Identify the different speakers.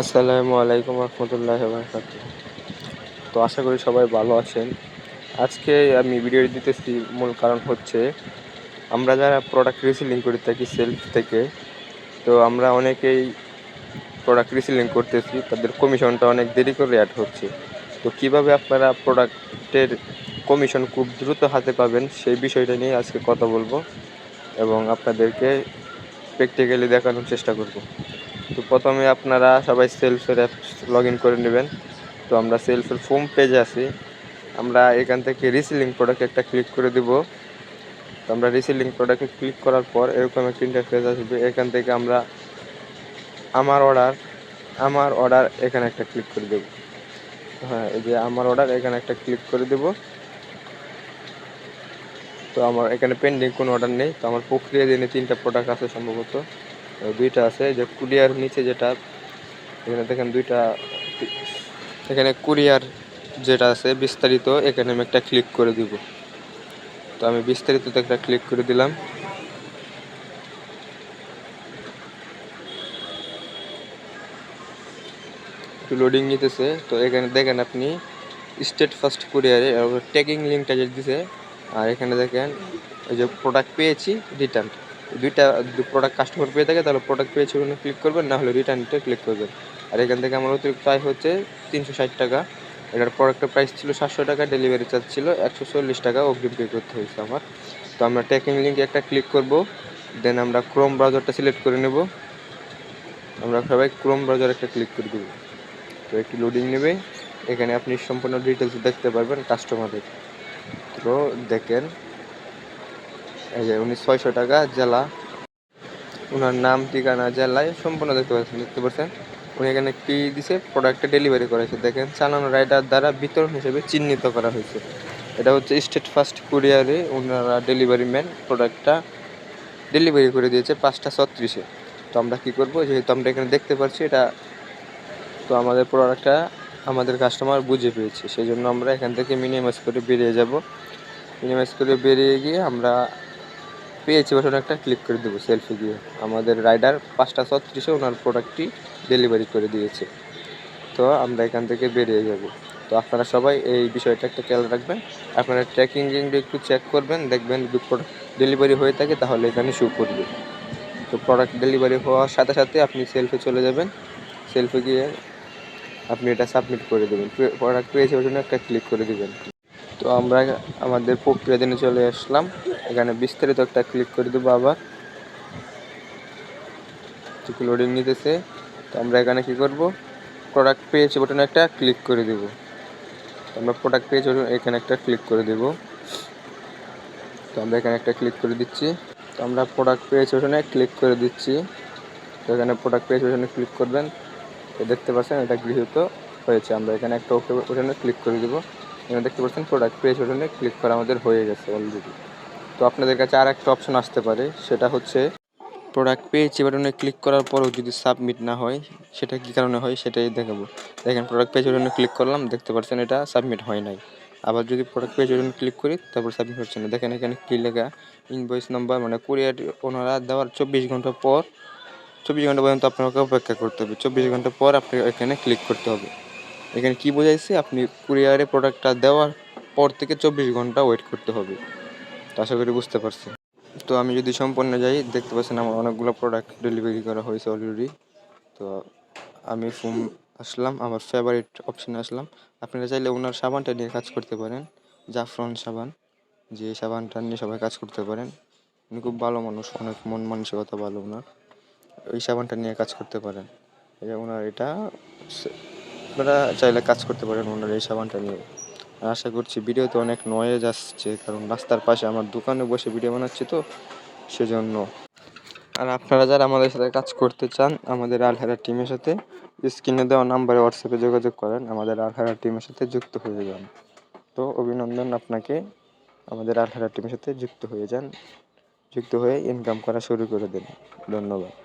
Speaker 1: আসসালামু আলাইকুম রহমতুল্লাহ বারকাত তো আশা করি সবাই ভালো আছেন। আজকে আমি ভিডিও দিতেছি, মূল কারণ হচ্ছে আমরা যারা প্রোডাক্ট রিসেলিং করে থাকি সেলফ থেকে, তো আমরা অনেকেই প্রোডাক্ট রিসিলিং করতেছি, তাদের কমিশনটা অনেক দেরি করে অ্যাড হচ্ছে। তো কীভাবে আপনারা প্রোডাক্টের কমিশন খুব দ্রুত হাতে পাবেন, সেই বিষয়টা নিয়ে আজকে কথা বলব এবং আপনাদেরকে প্র্যাকটিক্যালি দেখানোর চেষ্টা করব। তো প্রথমে আপনারা সবাই সেলফের অ্যাপস লগ ইন করে নেবেন। তো আমরা সেলফের ফোম পেজে আছি। আমরা এখান থেকে রিসেলিং প্রোডাক্ট একটা ক্লিক করে দেব। তো আমরা রিসেলিং প্রোডাক্টে ক্লিক করার পর এরকম একটা ইন্টারফেস আসবে। এখান থেকে আমরা আমার অর্ডার আমার অর্ডার এখানে একটা ক্লিক করে দেব। হ্যাঁ এই যে আমার অর্ডার এখানে একটা ক্লিক করে দেব। তো আমার এখানে পেন্ডিং কোনো অর্ডার নেই। তো আমার প্রক্রিয়া দিনে তিনটা প্রোডাক্ট আছে সম্ভবত। দুইটা আছে যে কুরিয়ার নিচে যেটা, এখানে দেখেন দুইটা এখানে কুরিয়ার যেটা আছে বিস্তারিত, এখানে আমি একটা ক্লিক করে দিব। তো আমি বিস্তারিততে একটা ক্লিক করে দিলাম। একটু লোডিং নিতেছে, তো এখানে দেখেন আপনি স্টেট ফার্স্ট কুরিয়ারে ট্যাগিং লিঙ্কটা যে দিছে, আর এখানে দেখেন, এই যে প্রোডাক্ট পেয়েছি রিটার্ন দুইটা প্রোডাক্ট কাস্টমার পেয়ে থাকে, তাহলে প্রোডাক্ট পেয়েছে ওখানে ক্লিক করবেন না হলে রিটার্নটা ক্লিক করবেন। আর এখান থেকে আমার অতিরিক্ত প্রাইস হচ্ছে তিনশো ষাট টাকা। এটার প্রোডাক্টের প্রাইস ছিল সাতশো টাকা ডেলিভারি চার্জ ছিল একশো চল্লিশ টাকা, অগ্রিম পে করতে হয়েছে আমার। তো আমরা ট্র্যাকিং লিঙ্কে একটা ক্লিক করব দেন আমরা ক্রোম ব্রাউজারটা সিলেক্ট করে নেব। আমরা সবাই ক্রোম ব্রাউজার একটা ক্লিক করে দেবো। তো একটু লোডিং নেবে। এখানে আপনি সম্পূর্ণ ডিটেলস দেখতে পারবেন কাস্টমারের তো দেখেন এই যে উনি ছয়শো টাকা জেলা। ওনার নাম, ঠিকানা, জেলায় সম্পূর্ণ দেখতে পাচ্ছেন দেখতে পাচ্ছেন? উনি এখানে কি দিছে? প্রোডাক্টটা ডেলিভারি করেছে। দেখেন, চালানো রাইডার দ্বারা বিতরণ হিসেবে চিহ্নিত করা হয়েছে। এটা হচ্ছে স্টেট ফার্স্ট কুরিয়ারে ওনারা ডেলিভারি ম্যান প্রোডাক্টটা ডেলিভারি করে দিয়েছে পাঁচটা ছত্রিশে। তো আমরা কী করব? যেহেতু আমরা এখানে দেখতে পাচ্ছি, এটা তো আমাদের প্রোডাক্টটা আমাদের কাস্টমার বুঝে পেয়েছে। সেই জন্য আমরা এখান থেকে মিনিমাইজ করে বেরিয়ে যাব। মিনিমাইজ করে বেরিয়ে গিয়ে আমরা পেয়েছি বাটনে একটা ক্লিক করে দেবো সেলফি দিয়ে। আমাদের রাইডার পাঁচটা ছত্রিশে ওনার প্রোডাক্টটি ডেলিভারি করে দিয়েছে। তো আমরা এখান থেকে বেরিয়ে যাব। তো আপনারা সবাই এই বিষয়টা একটা খেয়াল রাখবেন। আপনারা ট্র্যাকিং লিঙ্কটা একটু চেক করবেন, দেখবেন যদি প্রোডাক্ট ডেলিভারি হয়ে থাকে তাহলে এখানে শু করবে। তো প্রোডাক্ট ডেলিভারি হওয়ার সাথে সাথে আপনি সেলফে চলে যাবেন। সেলফে গিয়ে আপনি এটা সাবমিট করে দেবেন। প্রোডাক্ট পেয়েছে ওই জন্য একটা ক্লিক করে দেবেন। তো আমরা আমাদের প্রক্রিয়া দিনে চলে আসলাম। এখানে বিস্তারিত একটা ক্লিক করে দেবো আবার। লোডিং নিতেছে। তো আমরা এখানে কি করব? প্রোডাক্ট পেয়েছি বটনে একটা ক্লিক করে দেব। আমরা প্রোডাক্ট পেয়েছি এখানে একটা ক্লিক করে দেব। তো আমরা এখানে একটা ক্লিক করে দিচ্ছি। তো আমরা প্রোডাক্ট পেয়েছি ওখানে ক্লিক করে দিচ্ছি। তো এখানে প্রোডাক্ট পেয়েছি ওখানে ক্লিক করবেন। তো দেখতে পাচ্ছেন এটা গৃহীত হয়েছে। আমরা এখানে একটা ওকে ওখানে ক্লিক করে দেবো। এখানে দেখতে পাচ্ছেন প্রোডাক্ট পেয়েছি ওখানে ক্লিক করা আমাদের হয়ে গেছে অলরেডি তো আপনাদের কাছে আর একটা অপশন আসতে পারে, সেটা হচ্ছে প্রোডাক্ট পেয়েছি বাটনে ক্লিক করার পরেও যদি সাবমিট না হয়, সেটা কী কারণে হয় সেটাই দেখাবো। দেখেন প্রোডাক্ট পেয়েছি বাটনে ক্লিক করলাম, দেখতে পাচ্ছেন এটা সাবমিট হয় নাই। আবার যদি প্রোডাক্ট পেয়েছি বাটনে ক্লিক করি, তারপর সাবমিট হচ্ছে না। দেখেন এখানে কী লেখা ইনভয়েস নাম্বার মানে কুরিয়ার ওনারা দেওয়ার চব্বিশ ঘণ্টা পর, চব্বিশ ঘণ্টা পর্যন্ত আপনাকে অপেক্ষা করতে হবে। চব্বিশ ঘণ্টা পর আপনি এখানে ক্লিক করতে হবে। এখানে কি বোঝাইছে, আপনি কুরিয়ারে প্রোডাক্টটা দেওয়ার পর থেকে চব্বিশ ঘণ্টা ওয়েট করতে হবে। তো আশা করি বুঝতে পারছি। তো আমি যদি সম্পূর্ণ যাই, দেখতে পাচ্ছেন আমার অনেকগুলো প্রোডাক্ট ডেলিভারি করা হয়েছে অলরেডি তো আমি ফোন আসলাম, আমার ফেভারিট অপশানে আসলাম। আপনারা চাইলে ওনার সাবানটা নিয়ে কাজ করতে পারেন, জাফরন সাবান। যে সাবানটা নিয়ে সবাই কাজ করতে পারেন। উনি খুব ভালো মানুষ, অনেক মন মানসিকতা ভালো ওনার। ওই সাবানটা নিয়ে কাজ করতে পারেন। এটা ওনার এটা, আপনারা চাইলে কাজ করতে পারেন ওনার এই সাবানটা নিয়ে। আশা করছি ভিডিওতে অনেক নয়েজ আসছে, কারণ রাস্তার পাশে আমার দোকানে বসে ভিডিও বানাচ্ছি তো, সেজন্য। আর আপনারা যারা আমাদের সাথে কাজ করতে চান, আমাদের আলহেরা টিমের সাথে স্ক্রিনে দেওয়া নাম্বারে হোয়াটসঅ্যাপে যোগাযোগ করেন, আমাদের আলহেরা টিমের সাথে যুক্ত হয়ে যান। তো অভিনন্দন আপনাকে, আমাদের আলহেরা টিমের সাথে যুক্ত হয়ে যান, যুক্ত হয়ে ইনকাম করা শুরু করে দেন। ধন্যবাদ।